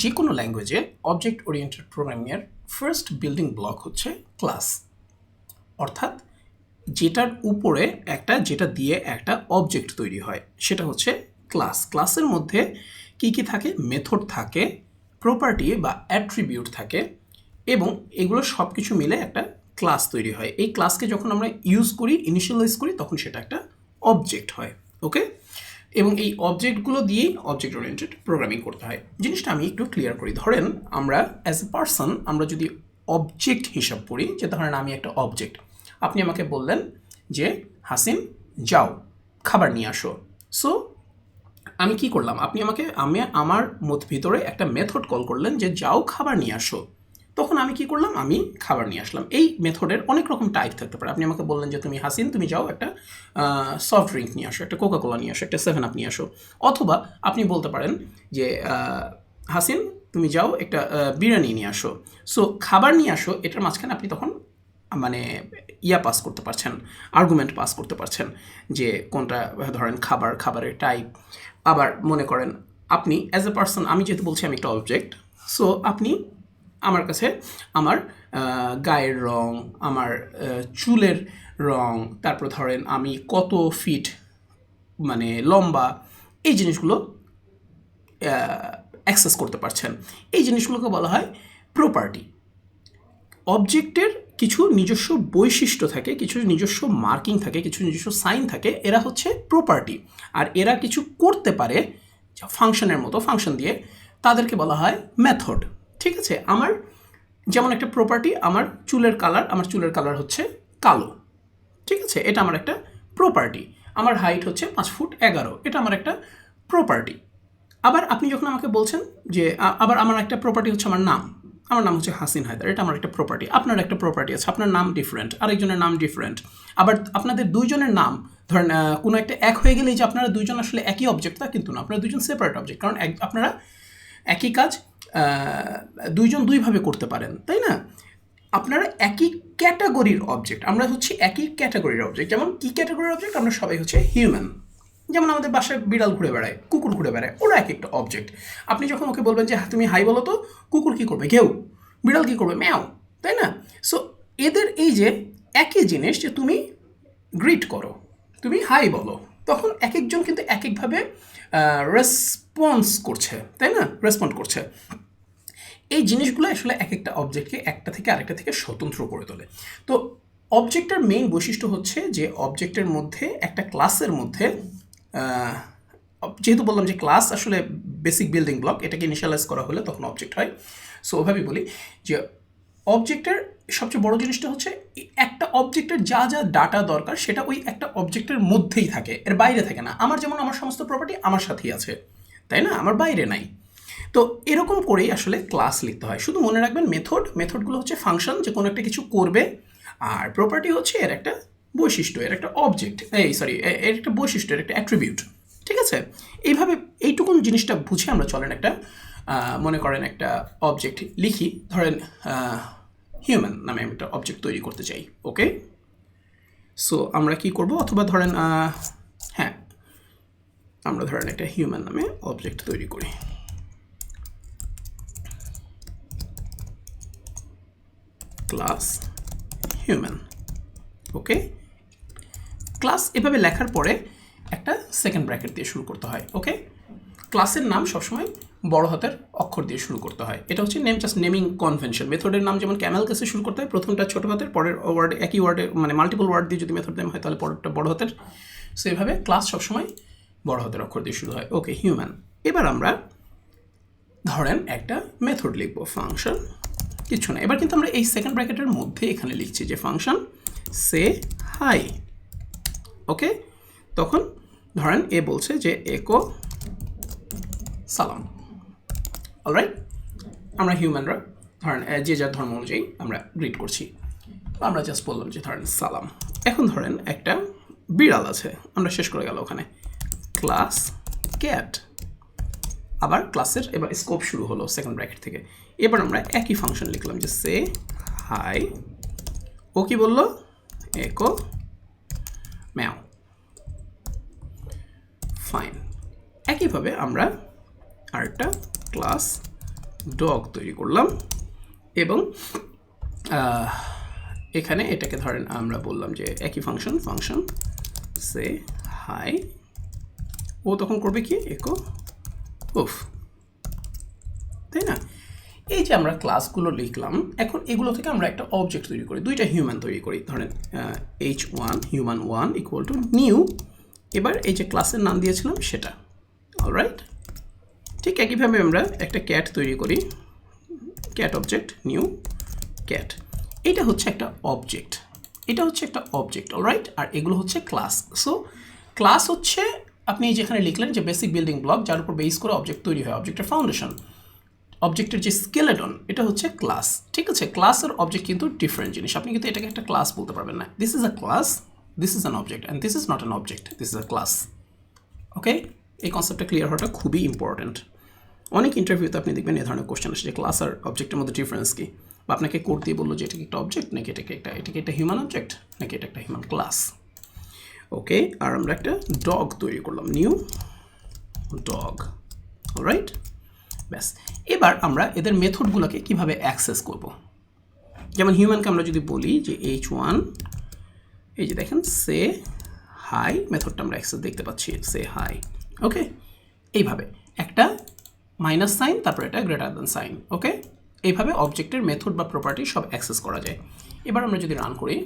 যে কোনো ল্যাঙ্গুয়েজে অবজেক্ট ওরিয়েন্টেড প্রোগ্রামিংয়ের ফার্স্ট বিল্ডিং ব্লক হচ্ছে ক্লাস অর্থাৎ যেটার উপরে একটা, যেটা দিয়ে একটা অবজেক্ট তৈরি হয়, সেটা হচ্ছে ক্লাস ক্লাসের মধ্যে কি কি থাকে? মেথড থাকে প্রপার্টি বা অ্যাট্রিবিউট থাকে এবং এগুলো সব কিছু মিলে একটা ক্লাস তৈরি হয়। এই ক্লাসকে যখন আমরা ইউজ করি ইনিশিয়ালাইজ করি, তখন সেটা একটা অবজেক্ট হয় ওকে এবং এই অবজেক্টগুলো দিয়েই অবজেক্ট ওরিয়েন্টেড প্রোগ্রামিং করতে হয়। জিনিসটা আমি একটু ক্লিয়ার করি। ধরেন, আমরা অ্যাজ এ পার্সন আমরা যদি অবজেক্ট হিসাব করি, যে ধরেন আমি একটা অবজেক্ট আপনি আমাকে বললেন যে হাসিন যাও, খাবার নিয়ে আসো। সো আমি কি করলাম? আপনি আমাকে, আমি আমার মত ভিতরে একটা মেথড কল করলেন যে, যাও, খাবার নিয়ে আসো। তখন আমি কি করলাম? আমি খাবার নিয়ে আসলাম। এই মেথডের অনেক রকম টাইপ থাকতে পারে। আপনি আমাকে বললেন যে, তুমি হাসিন, তুমি যাও একটা সফট ড্রিঙ্ক নিয়ে আসো, একটা কোকা কোলা নিয়ে আসো, একটা সেভেন আপ নিয়ে আসো। অথবা আপনি বলতে পারেন যে হাসিন, তুমি যাও একটা বিরিয়ানি নিয়ে আসো। সো খাবার নিয়ে আসো, এটার মাঝখানে আপনি তখন মানে ইয়া পাস করতে পারছেন আর্গুমেন্ট পাস করতে পারছেন যে, কোনটা, ধরেন খাবার, খাবারের টাইপ আবার মনে করেন, আপনি অ্যাজ এ পার্সন আমি যেহেতু বলছি আমি একটা অবজেক্ট সো আপনি আমার কাছে আমার গায়ের রং, আমার চুলের রং, তারপর ধরেন আমি কত ফিট মানে লম্বা, এই জিনিসগুলো অ্যাক্সেস করতে পারছেন। এই জিনিসগুলোকে বলা হয় প্রপার্টি অবজেক্টের কিছু নিজস্ব বৈশিষ্ট্য থাকে, কিছু নিজস্ব মার্কিং থাকে, কিছু নিজস্ব সাইন থাকে, এরা হচ্ছে প্রপার্টি আর এরা কিছু করতে পারে ফাংশনের মতো ফাংশন দিয়ে, তাদেরকে বলা হয় মেথড ঠিক আছে? আমার যেমন একটা প্রপার্টি আমার চুলের কালার আমার চুলের কালার হচ্ছে কালো। ঠিক আছে? এটা আমার একটা প্রপার্টি আমার হাইট হচ্ছে পাঁচ ফুট এগারো। এটা আমার একটা প্রপার্টি আবার আপনি যখন আমাকে বলছেন যে আবার আমার একটা প্রপার্টি হচ্ছে আমার নাম। আমার নাম হচ্ছে হাসিন হায়দার। এটা আমার একটা প্রপার্টি আপনার একটা প্রপার্টি আছে। আপনার নাম ডিফারেন্ট আরেকজনের নাম ডিফারেন্ট আবার আপনাদের দুইজনের নাম, ধরেন কোনো একটা এক হয়ে গেলেই যে আপনারা দুইজন আসলে একই অবজেক্ট তা কিন্তু না। আপনারা দুজন সেপারেট অবজেক্ট কারণ এক, আপনারা একই কাজ দুইজন দুইভাবে করতে পারেন তাই না? আপনারা একই ক্যাটাগরির অবজেক্ট আমরা হচ্ছে একই ক্যাটাগরির অবজেক্ট যেমন কি ক্যাটাগরির অবজেক্ট আমরা সবাই হচ্ছে হিউম্যান যেমন আমাদের বাসায় বিড়াল ঘুরে বেড়ায় কুকুর ঘুরে বেড়ায় ওরা এক একটা অবজেক্ট আপনি যখন ওকে বলবেন যে "হ্যাঁ, তুমি হাই বলো তো কুকুর কী করবে? ঘেউ। বিড়াল কী করবে? ম্যাও। তাই না? সো এদের এই যে একই জিনিস যে তুমি গ্রিট করো তুমি হাই বলো। তখন এক একজন কিন্তু এক একভাবে রেসপন্স করছে, তাই না? রেসপন্ড করছে। এই জিনিসগুলো আসলে এক একটা অবজেক্টকে একটা থেকে আরেকটা থেকে স্বতন্ত্র করে তোলে। তো অবজেক্টের মেইন বৈশিষ্ট্য হচ্ছে যে অবজেক্টের মধ্যে, একটা ক্লাসের মধ্যে যেহেতু বললাম যে ক্লাস আসলে বেসিক বিল্ডিং ব্লক এটাকে ইনিশিয়ালাইজ করা হলে তখন অবজেক্ট হয়। সো ওভাবেই বলি যে অবজেক্টের সবচেয়ে বড় জিনিসটা হচ্ছে, একটা অবজেক্টের যা যা ডাটা দরকার, সেটা ওই একটা অবজেক্টের মধ্যেই থাকে, এর বাইরে থাকে না। আমার যেমন আমার সমস্ত প্রপার্টি আমার সাথেই আছে, তাই না? আমার বাইরে নাই। তো এরকম করেই আসলে ক্লাস লিখতে হয়। শুধু মনে রাখবেন মেথড মেথডগুলো হচ্ছে ফাংশন যে কোনো একটা কিছু করবে, আর প্রপার্টি হচ্ছে এর একটা বৈশিষ্ট্য, এর একটা অবজেক্ট এই সরি এর একটা বৈশিষ্ট্য, এর একটা অ্যাট্রিবিউট ঠিক আছে? এইভাবে এইটুকুন জিনিসটা বুঝে আমরা চলেন একটা মনে করেন একটা অবজেক্ট লিখি, ধরেন হিউম্যান নামে আমি একটা অবজেক্ট তৈরি করতে চাই ওকে সো আমরা কি করব? অথবা ধরেন হ্যাঁ আমরা ধরেন একটা হিউম্যান নামে অবজেক্ট তৈরি করি। ক্লাস হিউম্যান ওকে ক্লাস এভাবে লেখার পরে একটা সেকেন্ড ব্র্যাকেট দিয়ে শুরু করতে হয় ওকে ক্লাসের নাম সবসময় বড় হাতের অক্ষর দিয়ে শুরু করতে হয়। এটা হচ্ছে নেম জাস্ট নেমিং কনভেনশন মেথডের নাম যেমন ক্যামেল কেসে শুরু করতে হয়, প্রথমটা ছোট হাতের, পরের ওয়ার্ড একই ওয়ার্ডে মানে মাল্টিপল ওয়ার্ড দিয়ে যদি মেথড নেম হয়, তাহলে পরেরটা বড় হাতের। সো এভাবে ক্লাস সবসময় বড় হাতের অক্ষর দিয়ে শুরু হয়। ওকে হিউম্যান এবার আমরা ধরেন একটা মেথড লিখব ফাংশন কিছু না। এবার কিন্তু আমরা এই সেকেন্ড ব্র্যাকেটের মধ্যে এখানে লিখছি যে ফাংশন সে হাই ওকে তখন ধরেন এ বলছে যে একো সালাম। অলরাইট আমরা হিউম্যানরা ধরেন যে যার ধর্ম অনুযায়ী আমরা গ্রিট করছি। আমরা জাস্ট বললাম যে, ধরেন, সালাম। এখন ধরেন একটা বিড়াল আছে। আমরা শেষ করে গেল ওখানে। ক্লাস ক্যাট আবার ক্লাসের এবার স্কোপ শুরু হলো সেকেন্ড ব্র্যাকেট থেকে। এবার আমরা একই ফাংশন লিখলাম যে সে হাই ও কি বলল? একো ম্যাও ফাইন একইভাবে আমরা আরেকটা ক্লাস ডগ তৈরি করলাম। এবং এখানে এটাকে ধরেন আমরা বললাম যে একই ফাংশন ফাংশন সে হাই ও তখন করবে কি? একো উফ তাই না? এই যে আমরা ক্লাসগুলো লিখলাম, এখন এগুলো থেকে আমরা একটা অবজেক্ট তৈরি করি, দুইটা হিউম্যান তৈরি করি। ধরেন H one human one equal to new এবার এই যে ক্লাসের নাম দিয়েছিলাম সেটা। অলরাইট ঠিক একইভাবে আমরা একটা ক্যাট তৈরি করি। ক্যাট অবজেক্ট নিউ ক্যাট এটা হচ্ছে একটা অবজেক্ট এটা হচ্ছে একটা অবজেক্ট অলরাইট আর এগুলো হচ্ছে ক্লাস সো ক্লাস হচ্ছে, আপনি যেখানে লিখলেন যে বেসিক বিল্ডিং ব্লক যার উপর বেস করে অবজেক্ট তৈরি হয় অবজেক্টের ফাউন্ডেশন অবজেক্টের যে স্কেলেটন এটা হচ্ছে ক্লাস ঠিক আছে? ক্লাস আর অবজেক্ট কিন্তু ডিফারেন্ট জিনিস। আপনি কিন্তু এটাকে একটা ক্লাস বলতে পারবেন না। This is a class this is an object and this is not an object this is a class okay এই কনসেপ্টটা ক্লিয়ার হওয়াটা খুবই ইম্পর্ট্যান্ট অনেক ইন্টারভিউতে আপনি দেখবেন এ ধরনের কোশ্চেন আসে যে ক্লাস আর অবজেক্টের মধ্যে ডিফারেন্স কি? বা আপনাকে কোড দিয়ে বলল যে এটা একটা অবজেক্ট নাকি এটাকে একটা এটাকে একটা হিউম্যান অবজেক্ট নাকি এটা একটা হিউম্যান ক্লাস ওকে আর আমরা একটা ডগ তৈরি করলাম নিউ ডগ রাইট ব্যাস। এবার আমরা এদের মেথডগুলোকে কীভাবে অ্যাক্সেস করব? যেমন হিউম্যানকে আমরা যদি বলি যে এইচ ওয়ান এই যে দেখেন সে হাই মেথডটা আমরা অ্যাক্সেস দেখতে পাচ্ছি সে হাই ওকে এইভাবে। একটা মাইনাস সাইন তারপর এটা গ্রেটার দেন সাইন ওকে এইভাবে অবজেক্টের মেথড বা প্রপার্টি সব অ্যাক্সেস করা যায়। এবার আমরা যদি রান করি,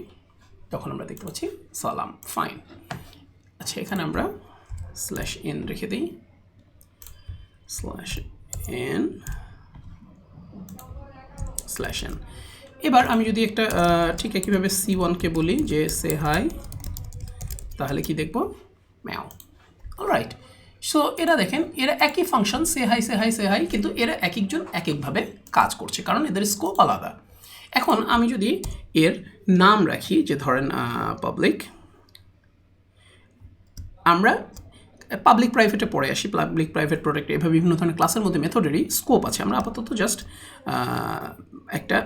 তখন আমরা দেখতে পাচ্ছি সালাম ফাইন আচ্ছা এখানে আমরা স্ল্যাশ এন রেখে দিই। স্ল্যাশ এন স্ল্যাশ এন এবার আমি যদি একটা ঠিক একইভাবে সি ওয়ানকে বলি, যে সে হাই তাহলে কি দেখব? ম্যাও রাইট সো এরা দেখেন, এরা একই function say hi say hi say hi কিন্তু এরা এক একজন এক একভাবে কাজ করছে, কারণ এদের স্কোপ আলাদা। এখন আমি যদি এর নাম রাখি, যে ধরেন পাবলিক আমরা পাবলিক প্রাইভেটে পড়ে আসি পাবলিক প্রাইভেট প্রোডাক্ট এভাবে বিভিন্ন ধরনের ক্লাসের মধ্যে মেথডেরই স্কোপ আছে। আমরা আপাতত জাস্ট একটা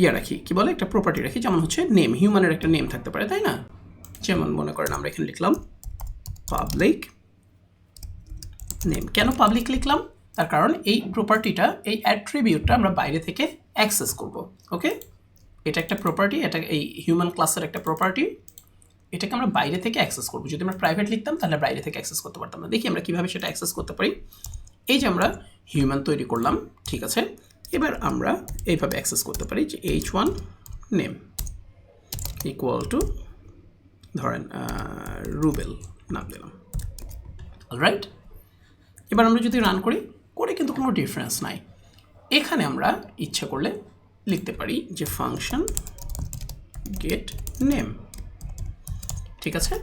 ইয়ে রাখি, কি বলে? একটা প্রপার্টি রাখি, যেমন হচ্ছে নেম হিউম্যানের একটা নেম থাকতে পারে, তাই না? যেমন মনে করেন আমরা এখানে লিখলাম পাবলিক নেম কেন পাবলিক লিখলাম? তার কারণ এই প্রপার্টিটা এই অ্যাট্রিবিউটটা আমরা বাইরে থেকে অ্যাক্সেস করব ওকে এটা একটা প্রপার্টি এটা এই হিউম্যান ক্লাসের একটা প্রপার্টি এটাকে আমরা বাইরে থেকে অ্যাক্সেস করব। যদি আমরা প্রাইভেট লিখতাম, তাহলে বাইরে থেকে অ্যাক্সেস করতে পারতাম না। দেখি আমরা কীভাবে সেটা অ্যাক্সেস করতে পারি। এই যে আমরা হিউম্যান তৈরি করলাম, ঠিক আছে? এবার আমরা এইভাবে অ্যাক্সেস করতে পারি যে H one name equal to ধরেন রুবেল নাম দিলাম। রাইট এবার আমরা যদি রান করি, করে কিন্তু কোনো ডিফারেন্স নাই। এখানে আমরা ইচ্ছা করলে লিখতে পারি যে ফাংশন গেট নেম ঠিক আছে?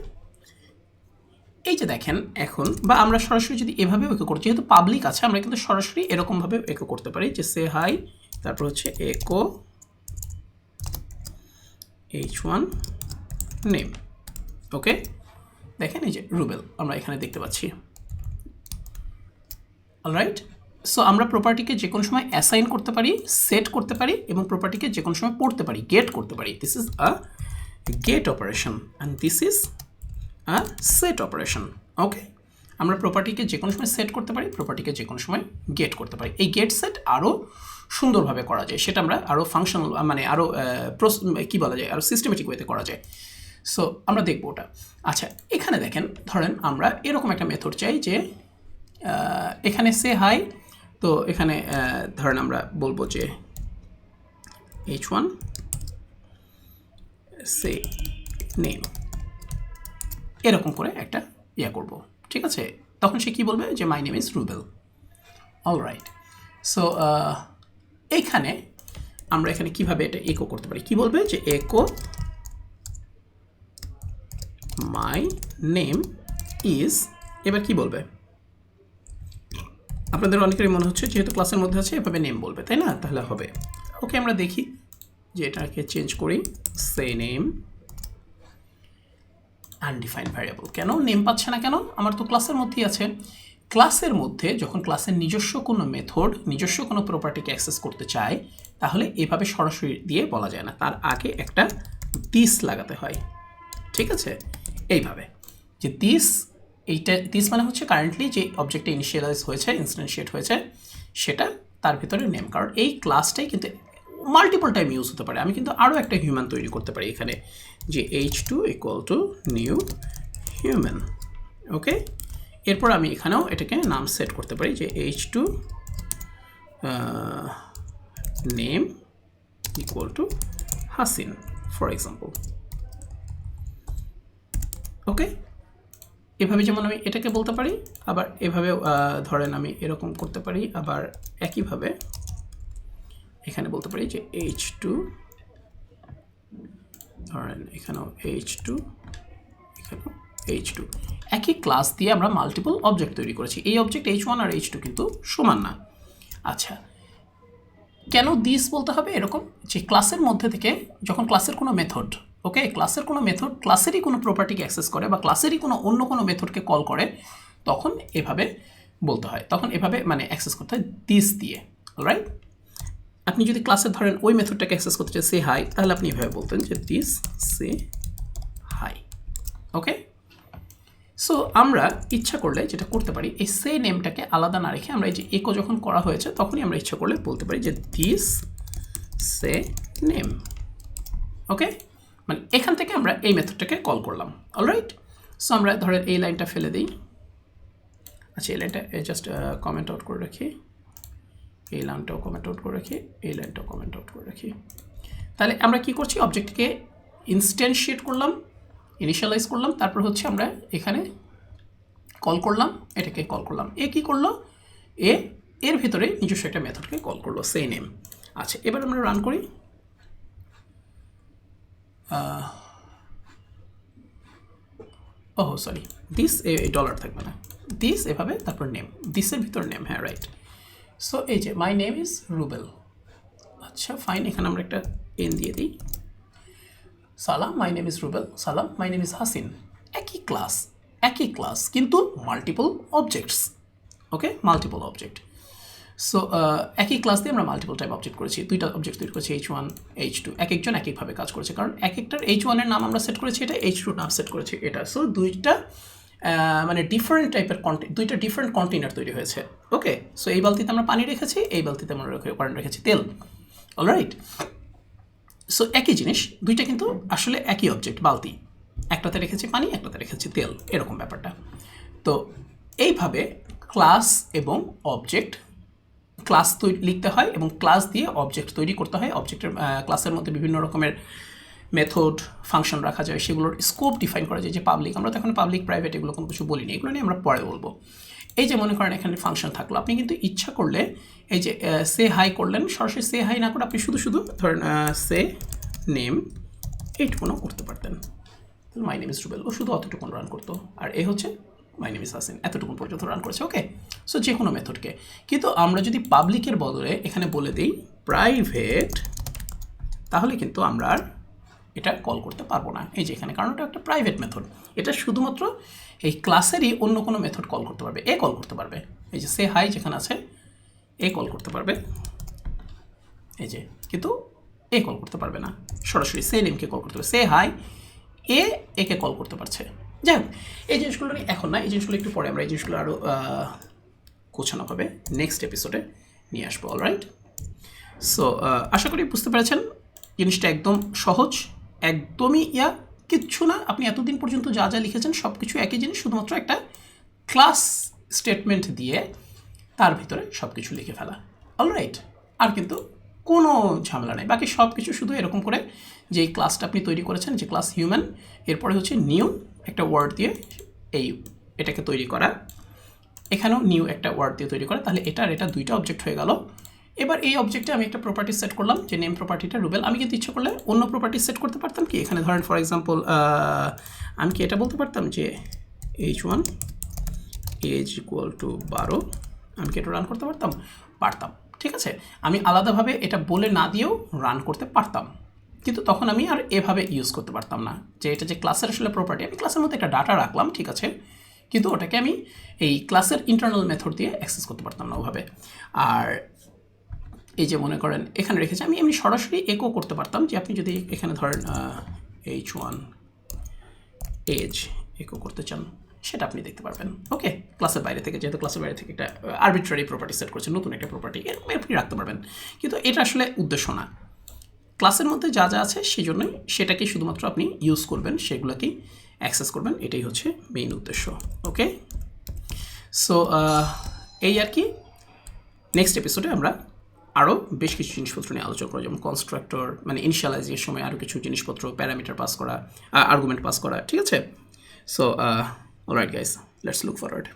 এই যে দেখেন এখন, বা আমরা সরাসরি যদি এভাবেও একে করি, যেহেতু পাবলিক আছে, আমরা কিন্তু সরাসরি এরকমভাবে একে করতে পারি যে সে হাই তারপর হচ্ছে একো এইচ ওয়ান নেম ওকে দেখেন এই যে রুবেল আমরা এখানে দেখতে পাচ্ছি। অলরাইট সো আমরা প্রপার্টিকে যে কোনো সময় অ্যাসাইন করতে পারি সেট করতে পারি এবং প্রপার্টিকে যে কোনো সময় পড়তে পারি গেট করতে পারি। This is a get operation and this is a set operation okay আমরা প্রপার্টিকে যে কোনো সময় সেট করতে পারি প্রপার্টিকে যে কোনো সময় গেট করতে পারি। এই গেট সেট আরও সুন্দরভাবে করা যায়। সেটা আমরা আরও ফাংশনাল মানে আরও কী বলা যায়? আরও সিস্টেমেটিক ওয়েতে করা যায়। সো আমরা দেখব ওটা। আচ্ছা এখানে দেখেন, ধরেন আমরা এরকম একটা মেথড চাই যে এখানে সে হাই তো এখানে ধরেন আমরা বলব যে এইচ ওয়ান সে নেম এরকম করে একটা ইয়া করব, ঠিক আছে? তখন সে কি বলবে? যে my name is Rubel all right so এইখানে আমরা এখানে কীভাবে এটা একো করতে পারি? কি বলবে? যে একো মাই নেম ইজ এবার কি বলবে? আপনাদের অনেকেরই মনে হচ্ছে, যেহেতু ক্লাসের মধ্যে আছে, এভাবে নেম বলবে, তাই না? তাহলে হবে। ওকে আমরা দেখি যে এটাকে চেঞ্জ করি সে নেম আনডিফাইন্ড ভ্যারিয়েবল কেন? নেম পাচ্ছে না কেন? আমার তো ক্লাসের মধ্যেই আছে। ক্লাসের মধ্যে যখন ক্লাসের নিজস্ব কোনো মেথড নিজস্ব কোনো প্রপার্টিকে অ্যাক্সেস করতে চায়, তাহলে এভাবে সরাসরি দিয়ে বলা যায় না। তার আগে একটা দিস লাগাতে হয়। ঠিক আছে? এইভাবে। যে দিস এইটা দিস মানে হচ্ছে কারেন্টলি যে অবজেক্টটা ইনিশিয়ালাইজ হয়েছে ইনস্ট্যান্সিয়েট হয়েছে, সেটা তার ভিতরে নেম কারণ এই ক্লাসটাই কিন্তু মাল্টিপল টাইম ইউজ হতে পারে। আমি কিন্তু আরও একটা হিউম্যান তৈরি করতে পারি এখানে, যে H two equal to new human okay এরপর আমি এখানেও এটাকে নাম সেট করতে পারি, যে H two name equal to Hasin for example okay এভাবে যেমন আমি এটাকে বলতে পারি, আবার এভাবে ধরেন আমি এরকম করতে পারি, আবার একইভাবে এখানে বলতে পারি যে এইচ টু ধরেন এখানেও এইচ টু এখানেও এইচ টু একই ক্লাস দিয়ে আমরা মাল্টিপল অবজেক্ট তৈরি করেছি। এই অবজেক্ট এইচ ওয়ান আর এইচ টু কিন্তু সমান না। আচ্ছা কেন দিস বলতে হবে? এরকম যে ক্লাসের মধ্যে থেকে যখন ক্লাসের কোনো মেথড ওকে ক্লাসের কোনো মেথড ক্লাসেরই কোনো প্রপার্টিকে অ্যাক্সেস করে বা ক্লাসেরই কোনো অন্য কোনো মেথডকে কল করে, তখন এভাবে বলতে হয়। তখন এভাবে মানে অ্যাক্সেস করতে হয় দিস দিয়ে রাইট আপনি যদি ক্লাসে ধরেন ওই মেথডটাকে অ্যাক্সেস করতে চান সে হাই তাহলে আপনি এভাবে বলতেন যে this say hi okay so আমরা ইচ্ছা করলে যেটা করতে পারি, এই সে নেমটাকে আলাদা না রেখে আমরা এই যে একো যখন করা হয়েছে, তখনই আমরা ইচ্ছা করলে বলতে পারি যে দিস সে নেম ওকে মানে এখান থেকে আমরা এই মেথডটাকে কল করলাম। অলরাইট সো আমরা ধরেন এই লাইনটা ফেলে দিই। আচ্ছা এই লাইনটা জাস্ট কমেন্ট আউট করে রাখি। এই লাইনটাও কমেন্ট আউট করে রাখি। এই লাইনটাও কমেন্ট আউট করে রাখি। তাহলে আমরা কি করছি? অবজেক্টকে ইনস্ট্যান্সিয়েট করলাম ইনিশিয়ালাইজ করলাম, তারপর হচ্ছে আমরা এখানে কল করলাম, এটাকে কল করলাম। এ কি করল? এ, এর ভিতরে নিজস্ব একটা মেথডকে কল করল সেই নেম আচ্ছা এবার আমরা রান করি। ওহ সরি দিস এই ডলার থাকবে না। দিস এভাবে তারপর নেম দিসের ভিতর নেম হ্যাঁ রাইট সো এই যে মাই নেম ইজ রুবেল আচ্ছা ফাইন এখানে আমরা একটা এন দিয়ে দিই। সালাম মাই নেম ইজ রুবেল সালাম মাই নেম ইজ হাসিন একই ক্লাস একই ক্লাস কিন্তু multiple objects okay multiple object so একই ক্লাস আমরা মাল্টিপল টাইপ অবজেক্ট করেছি। দুইটা অবজেক্ট তৈরি করেছি এইচ ওয়ান এইচ টু এক একজন এক একভাবে কাজ করেছে। কারণ এক একটার এইচ ওয়ানের নাম আমরা সেট করেছি, এটা এইচ টু নাম সেট করেছি এটা। সো দুইটা মানে ডিফারেন্ট টাইপের কন্টে দুইটা ডিফারেন্ট কন্টেনার তৈরি হয়েছে। ওকে সো এই বালতিতে আমরা পানি রেখেছি, এই বালতিতে আমরা কারণ রেখেছি তেল। অলরাইট সো একই জিনিস, দুইটা কিন্তু আসলে একই অবজেক্ট বালতি। একটাতে রেখেছি পানি, একটাতে রেখেছি তেল। এরকম ব্যাপারটা। তো, এইভাবে ক্লাস এবং অবজেক্ট ক্লাস তৈরি লিখতে হয় এবং ক্লাস দিয়ে অবজেক্ট তৈরি করতে হয়। অবজেক্টের ক্লাসের মধ্যে বিভিন্ন রকমের মেথড ফাংশন রাখা যায়, সেগুলোর স্কোপ ডিফাইন করা যায়। যে পাবলিক আমরা তো এখন পাবলিক প্রাইভেট এগুলো কোনো কিছু বলিনি, এগুলো নিয়ে আমরা পরে বলব। এই যে মনে করেন এখানে ফাংশন থাকল, আপনি কিন্তু ইচ্ছা করলে এই যে সে হাই করলেন, সরাসরি সে হাই না করে আপনি শুধু শুধু ধরেন সে নেম এইটুকুনও করতে পারতেন। মাই নেম ইস রুবেল ও শুধু অতটুকুন রান করতো। আর এ হচ্ছে মাই নেম ইস হাসিন এতটুকুন পর্যন্ত রান করেছে ওকে সো যে কোনো মেথডকে কিন্তু আমরা যদি পাবলিকের বদলে এখানে বলে দিই প্রাইভেট তাহলে কিন্তু আমরা আর এটা কল করতে পারব না। এই যে এখানে, কারণ এটা একটা প্রাইভেট মেথড এটা শুধুমাত্র এই ক্লাসেরই অন্য কোনো মেথড কল করতে পারবে। এ কল করতে পারবে। এই যে সে হাই যেখানে আছে, এ কল করতে পারবে। এই যে, কিন্তু এ কল করতে পারবে না। সরাসরি সে নেমকে কল করতে পারবে। সে হাই এ, একে কল করতে পারছে। যাই হোক, এই জিনিসগুলো এখন না এই জিনিসগুলো একটু পরে আমরা এই জিনিসগুলো আরও গোছানোভাবে নেক্সট এপিসোডে নিয়ে আসব অলরাইট সো আশা করি বুঝতে পেরেছেন জিনিসটা একদম সহজ, একদমই ইয়া, কিচ্ছু না। আপনি এতদিন পর্যন্ত যা যা লিখেছেন সব কিছু একই জিনিস, শুধুমাত্র একটা ক্লাস স্টেটমেন্ট দিয়ে তার ভিতরে সব কিছু লিখে ফেলা। অলরাইট আর কিন্তু কোনো ঝামেলা নেই। বাকি সব কিছু শুধু এরকম করে যে ক্লাসটা আপনি তৈরি করেছেন, যে ক্লাস হিউম্যান এরপরে হচ্ছে নিউ একটা ওয়ার্ড দিয়ে এই এটাকে তৈরি করা। এখানেও নিউ একটা ওয়ার্ড দিয়ে তৈরি করা। তাহলে এটা আর এটা দুইটা অবজেক্ট হয়ে গেল। এবার এই অবজেক্টে আমি একটা প্রপার্টি সেট করলাম, যে নেম প্রপার্টিটা রুবেল। আমি কিন্তু ইচ্ছে করলে অন্য প্রপার্টি সেট করতে পারতাম কি? এখানে ধরেন ফর এক্সাম্পল আমি কি এটা বলতে পারতাম যে H one age equal to বারো? আমি কি এটা রান করতে পারতাম? পারতাম। ঠিক আছে? আমি আলাদাভাবে এটা বলে না দিয়েও রান করতে পারতাম। কিন্তু তখন আমি আর এভাবে ইউজ করতে পারতাম না। যে এটা যে ক্লাসের আসলে প্রপার্টি আমি ক্লাসের মধ্যে একটা ডাটা রাখলাম, ঠিক আছে? কিন্তু ওটাকে আমি এই ক্লাসের ইন্টারনাল মেথড দিয়ে অ্যাক্সেস করতে পারতাম না ওভাবে। আর এই যে মনে করেন, এখানে রেখেছি, আমি এমনি সরাসরি একও করতে পারতাম যে আপনি যদি এখানে ধরেন এইচ ওয়ান এজ একো করতে চান, সেটা আপনি দেখতে পারবেন। ওকে ক্লাসের বাইরে থেকে, যেহেতু ক্লাসের বাইরে থেকে একটা আরবিট্রারি প্রপার্টি সেট করছেন নতুন একটা প্রপার্টি এরকম আপনি রাখতে পারবেন। কিন্তু এটা আসলে উদ্দেশ্য না। ক্লাসের মধ্যে যা যা আছে সেই জন্যই সেটাকেই শুধুমাত্র আপনি ইউজ করবেন, সেগুলোকেই অ্যাক্সেস করবেন, এটাই হচ্ছে মেইন উদ্দেশ্য ওকে সো এই আর কি নেক্সট এপিসোডে আমরা আরও বেশ কিছু জিনিসপত্র নিয়ে আলোচনা করব, যেমন কনস্ট্রাক্টর মানে ইনিশিয়ালাইজিংয়ের সময় আরও কিছু জিনিসপত্র প্যারামিটার পাস করা আর্গুমেন্ট পাস করা, ঠিক আছে? So alright guys let's look forward